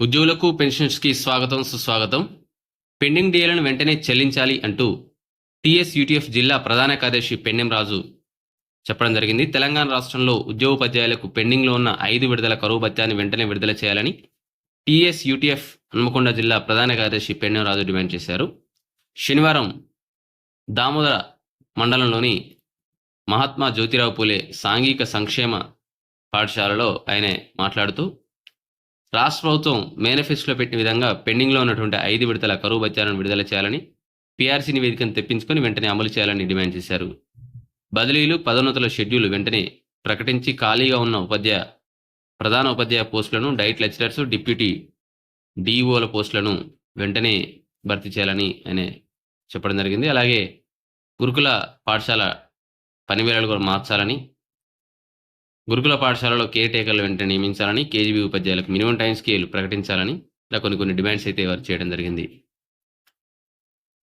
ఉద్యోగులకు పెన్షన్స్కి స్వాగతం సుస్వాగతం. పెండింగ్ డిఏలను వెంటనే చెల్లించాలి అంటూ టీఎస్ యూటీఎఫ్ జిల్లా ప్రధాన కార్యదర్శి పెన్నెం రాజు చెప్పడం జరిగింది. తెలంగాణ రాష్ట్రంలో ఉద్యోగోపాధ్యాయులకు పెండింగ్లో ఉన్న ఐదు విడుదల కరువు భత్యాన్ని వెంటనే విడుదల చేయాలని టీఎస్ యూటీఎఫ్ హన్మకొండ జిల్లా ప్రధాన కార్యదర్శి పెన్నెం రాజు డిమాండ్ చేశారు. శనివారం దామోదర మండలంలోని మహాత్మా జ్యోతిరావు పూలే సాంఘిక సంక్షేమ పాఠశాలలో ఆయన మాట్లాడుతూ రాష్ట్ర ప్రభుత్వం మేనిఫెస్టోలో పెట్టిన విధంగా పెండింగ్లో ఉన్నటువంటి ఐదు విడతల కరువు భత్యాలను విడుదల చేయాలని పీఆర్సీ నివేదికను తెప్పించుకొని వెంటనే అమలు చేయాలని డిమాండ్ చేశారు. బదిలీలు పదోన్నతుల షెడ్యూల్ వెంటనే ప్రకటించి ఖాళీగా ఉన్న ఉపాధ్యాయ ప్రధాన ఉపాధ్యాయ పోస్టులను డైట్ లెక్చరర్స్ డిప్యూటీ డిఈఓల పోస్టులను వెంటనే భర్తీ చేయాలని ఆయన చెప్పడం జరిగింది. అలాగే గురుకుల పాఠశాల పనివేళలు కూడా మార్చాలని గురుకుల పాఠశాలలో కేర్ టేకర్లు వెంటనే నియమించాలని కేజీబీ ఉపాధ్యాయులకు మినిమం టైం స్కేల్ ప్రకటించాలని ఇలా కొన్ని కొన్ని డిమాండ్స్ అయితే వారు చేయడం జరిగింది.